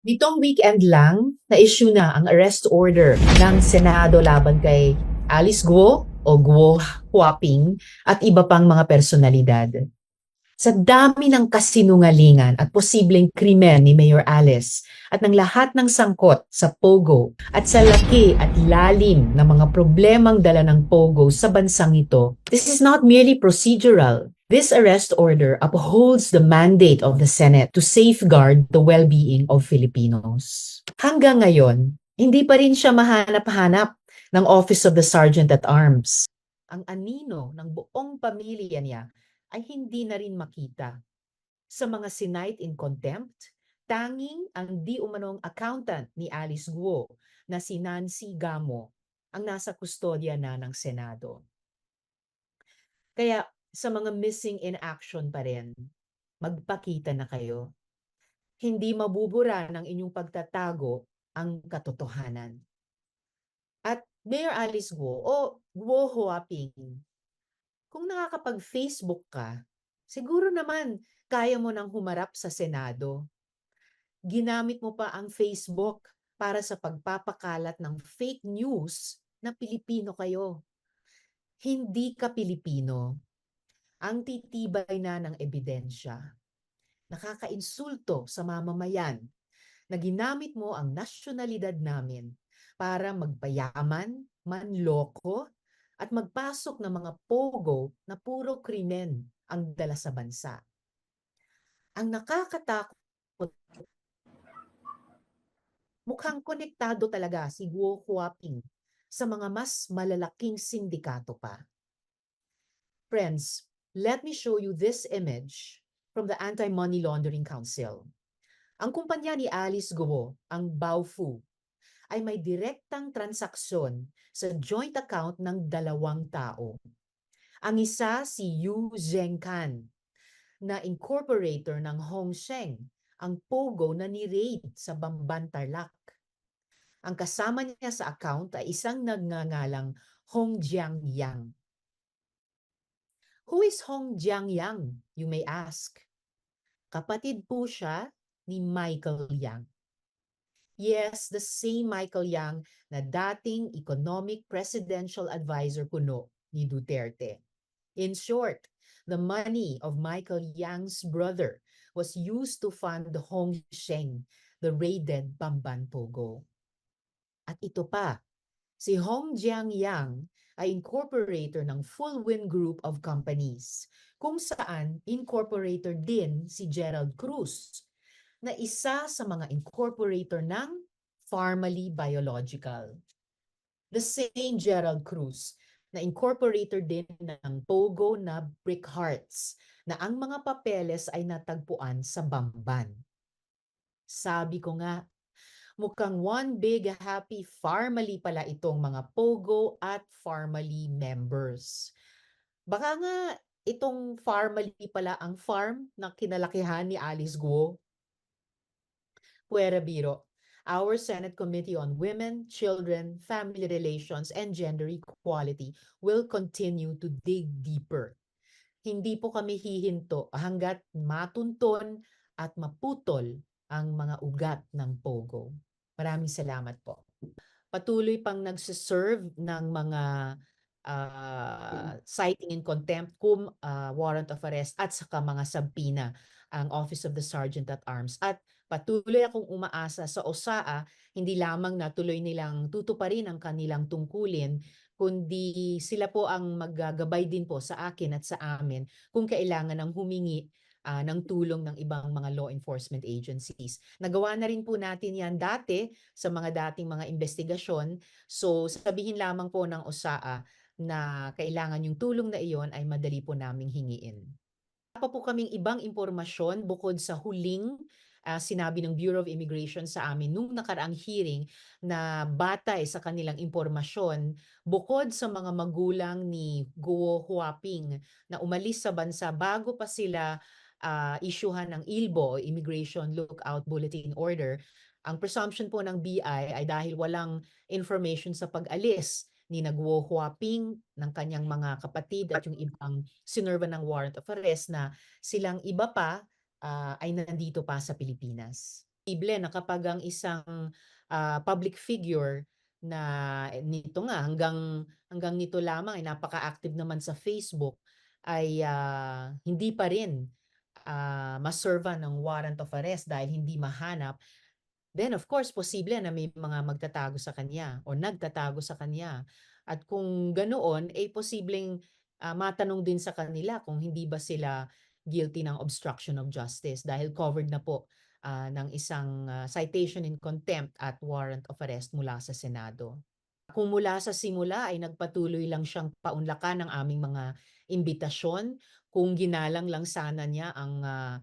Nitong weekend lang, na-issue na ang arrest order ng Senado laban kay Alice Guo o Guo Huaping at iba pang mga personalidad. Sa dami ng kasinungalingan at posibleng krimen ni Mayor Alice at ng lahat ng sangkot sa Pogo at sa laki at lalim ng mga problemang dala ng Pogo sa bansang ito, this is not merely procedural. This arrest order upholds the mandate of the Senate to safeguard the well-being of Filipinos. Hanggang ngayon, hindi pa rin siya mahanap-hanap ng Office of the Sergeant at Arms. Ang anino ng buong pamilya niya ay hindi na rin makita. Sa mga sinight in contempt, tanging ang di umanong accountant ni Alice Guo na si Nancy Gamo ang nasa kustodya na ng Senado. Kaya sa mga missing in action pa rin, magpakita na kayo. Hindi mabubura ng inyong pagtatago ang katotohanan. At Mayor Alice Guo o Guo Huaping, kung nakakapag-Facebook ka, siguro naman kaya mo nang humarap sa Senado. Ginamit mo pa ang Facebook para sa pagpapakalat ng fake news na Pilipino kayo. Hindi ka Pilipino ang titibay na ng ebidensya. Nakakainsulto sa mamamayan na ginamit mo ang nasyonalidad namin para magpayaman, manloko, at magpasok ng mga pogo na puro krimen ang dala sa bansa. Ang nakakatakot, mukhang konektado talaga si Guo Huaping sa mga mas malalaking sindikato pa. Friends, let me show you this image from the Anti-Money Laundering Council. Ang kumpanya ni Alice Guo, ang Baofu, ay may direktang transaksyon sa joint account ng dalawang tao. Ang isa si Yu Zhengkan, na incorporator ng Hongsheng, ang Pogo na ni-raid sa Bamban Tarlac. Ang kasama niya sa account ay isang nagngangalang Hong Jiang Yang. Who is Hong Jiang Yang, you may ask? Kapatid po siya ni Michael Yang. Yes, the same Michael Yang na dating economic presidential advisor kuno ni Duterte. In short, the money of Michael Yang's brother was used to fund Hong Sheng, the raided Bamban Pogo. At ito pa, si Hong Jiang Yang ay incorporator ng Full Wind Group of Companies, kung saan incorporator din si Gerald Cruz, na isa sa mga incorporator ng Farmally Biological. The same Gerald Cruz na incorporator din ng Pogo na Brick Hearts na ang mga papeles ay natagpuan sa Bamban. Sabi ko nga, mukhang one big happy Farmally pala itong mga Pogo at Farmally members. Baka nga itong Farmally pala ang farm na kinalakihan ni Alice Guo Puera Biro, our Senate Committee on Women, Children, Family Relations, and Gender Equality will continue to dig deeper. Hindi po kami hihinto hanggat matunton at maputol ang mga ugat ng POGO. Maraming salamat po. Patuloy pang nagsiserve ng mga uh, citing in contempt, cum uh, warrant of arrest at saka mga sabpina ang Office of the Sergeant at Arms. At patuloy akong umaasa sa OSAA, hindi lamang na tuloy nilang tutuparin ang kanilang tungkulin, kundi sila po ang maggagabay din po sa akin at sa amin kung kailangan ng humingi uh, ng tulong ng ibang mga law enforcement agencies. Nagawa na rin po natin yan dati sa mga dating mga investigasyon. So sabihin lamang po ng OSAA na kailangan yung tulong na iyon ay madali po naming hingiin. Pa po kaming ibang impormasyon bukod sa huling uh, sinabi ng Bureau of Immigration sa amin nung nakaraang hearing na batay sa kanilang impormasyon, bukod sa mga magulang ni Guo Huaping na umalis sa bansa bago pa sila uh, isyuhan ng ILBO, Immigration Lookout Bulletin Order, ang presumption po ng BI ay dahil walang information sa pag-alis ni Nagwo Huaping ng kanyang mga kapatid at yung ibang sinerva ng warrant of arrest na silang iba pa uh, ay nandito pa sa Pilipinas. posible na kapag ang isang ah, public figure na nito nga hanggang hanggang nito lamang ay napaka-active naman sa Facebook ay ah, hindi pa rin ah, maserva ng warrant of arrest dahil hindi mahanap then of course posible na may mga magtatago sa kanya o nagtatago sa kanya at kung ganoon ay posibleng ah, matanong din sa kanila kung hindi ba sila guilty ng obstruction of justice dahil covered na po ah, ng isang ah, citation in contempt at warrant of arrest mula sa Senado. Kung mula sa simula ay nagpatuloy lang siyang paunlakan ng aming mga imbitasyon, kung ginalang lang sana niya ang ah,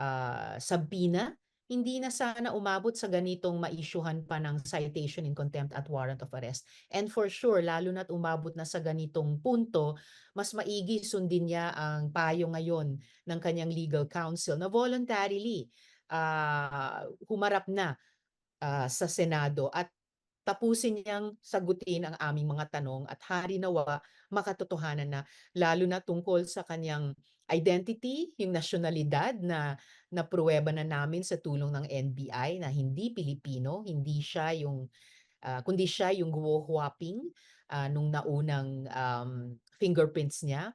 ah, sabina, hindi na sana umabot sa ganitong maisyuhan pa ng citation in contempt at warrant of arrest. And for sure, lalo na't umabot na sa ganitong punto, mas maigi sundin niya ang payo ngayon ng kanyang legal counsel na voluntarily ah, humarap na ah, sa Senado at tapusin niyang sagutin ang aming mga tanong at hari nawa makatotohanan na lalo na tungkol sa kanyang identity, yung nasyonalidad na napruweba na namin sa tulong ng NBI na hindi Pilipino, hindi siya yung ah, kundi siya yung Guo Huaping ah, nung naunang um, fingerprints niya.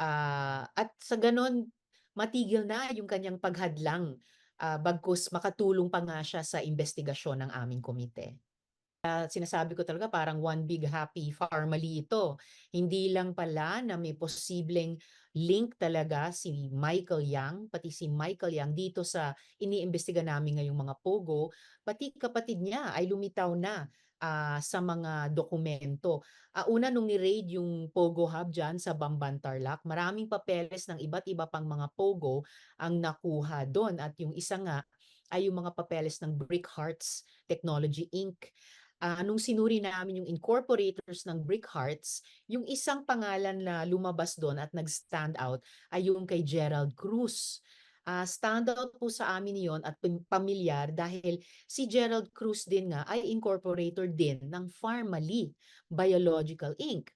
Ah, at sa ganon, matigil na yung kanyang paghadlang ah, bagkus makatulong pa nga siya sa investigasyon ng aming komite. Ah, sinasabi ko talaga parang one big happy family ito. Hindi lang pala na may posibleng link talaga si Michael Yang, pati si Michael Yang dito sa iniimbestiga namin ngayong mga pogo, pati kapatid niya ay lumitaw na ah, sa mga dokumento. Ah, una nung ni-raid yung Pogo Hub dyan sa Bamban Tarlac, maraming papeles ng iba't iba pang mga Pogo ang nakuha doon. At yung isa nga ay yung mga papeles ng Brick Hearts Technology Inc. Ah, nung sinuri namin yung incorporators ng Brick Hearts, yung isang pangalan na lumabas doon at nag-stand out ay yung kay Gerald Cruz. Ah, stand out po sa amin yon at pam- pamilyar dahil si Gerald Cruz din nga ay incorporator din ng Pharmaly Biological Inc.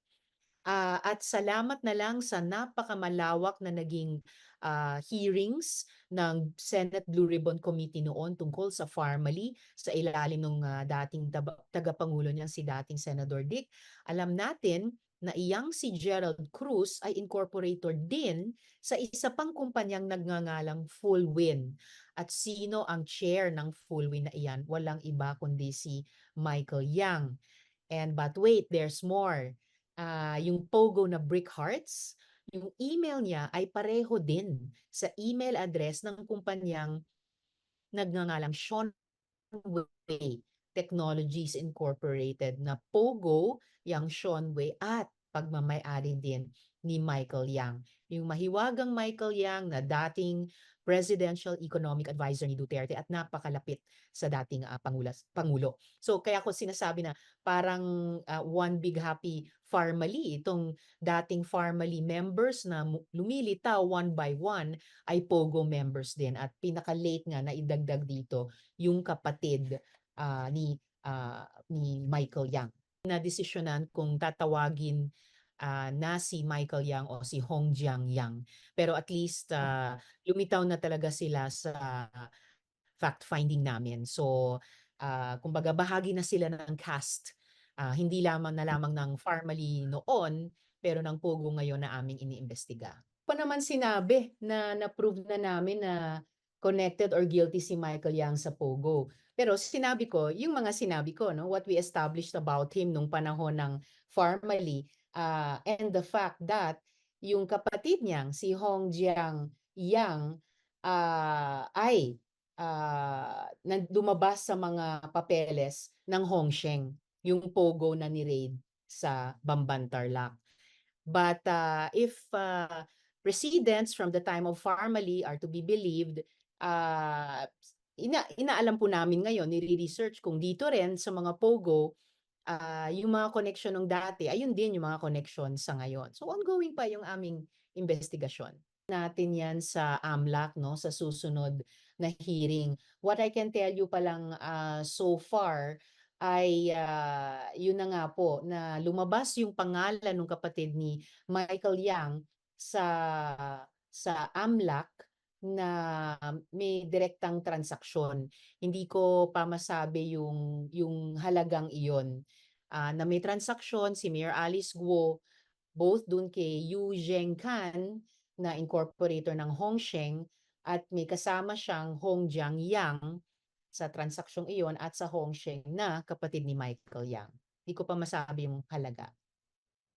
Ah, at salamat na lang sa napakamalawak na naging ah, hearings ng Senate Blue Ribbon Committee noon tungkol sa Pharmaly sa ilalim ng ah, dating tagapangulo niyan si dating Senador Dick. Alam natin na iyang si Gerald Cruz ay incorporator din sa isa pang kumpanyang nagngangalang Full Win. At sino ang chair ng Full Win na iyan? Walang iba kundi si Michael Yang. And but wait, there's more ah, yung Pogo na Brick Hearts, yung email niya ay pareho din sa email address ng kumpanyang nagngangalang Sean Way Technologies Incorporated na Pogo, yang Sean Way at pagmamayari din ni Michael Yang. Yung mahiwagang Michael Yang na dating Presidential Economic Advisor ni Duterte at napakalapit sa dating ah, pangulas, Pangulo. So kaya ko sinasabi na parang ah, one big happy family itong dating family members na lumilitaw one by one ay Pogo members din at pinaka-late nga na idagdag dito yung kapatid ah, ni ah, ni Michael Yang na desisyonan kung tatawagin ah, na si Michael Yang o si Hong Jiang Yang. Pero at least ah, lumitaw na talaga sila sa fact-finding namin. So, ah, kumbaga bahagi na sila ng cast. Ah, hindi lamang na lamang ng Farmally noon, pero ng Pogo ngayon na aming iniimbestiga. Pa naman sinabi na na-prove na namin na connected or guilty si Michael Yang sa Pogo. Pero sinabi ko, yung mga sinabi ko, no, what we established about him nung panahon ng Farmally, ah, and the fact that yung kapatid niyang, si Hong Jiang Yang, ah, ay ah, na lumabas sa mga papeles ng Hongsheng, yung Pogo na ni-raid sa Bamban Tarlac. But ah, if ah, precedents from the time of Farmally are to be believed, ah, ina inaalam po namin ngayon, nire-research kung dito rin sa mga Pogo, ah, yung mga connection ng dati, ayun din yung mga connection sa ngayon. So ongoing pa yung aming investigasyon natin yan sa AMLAC no sa susunod na hearing. What I can tell you pa lang ah, so far ay ah, yun na nga po na lumabas yung pangalan ng kapatid ni Michael Yang sa sa AMLAC na may direktang transaksyon. Hindi ko pa masabi yung yung halagang iyon. Ah, na may transaksyon si Mayor Alice Guo both dun kay Yu Zhengkan na incorporator ng Hongsheng at may kasama siyang Hong Jiang Yang sa transaksyong iyon at sa Hongsheng na kapatid ni Michael Yang. Hindi ko pa masabi yung halaga.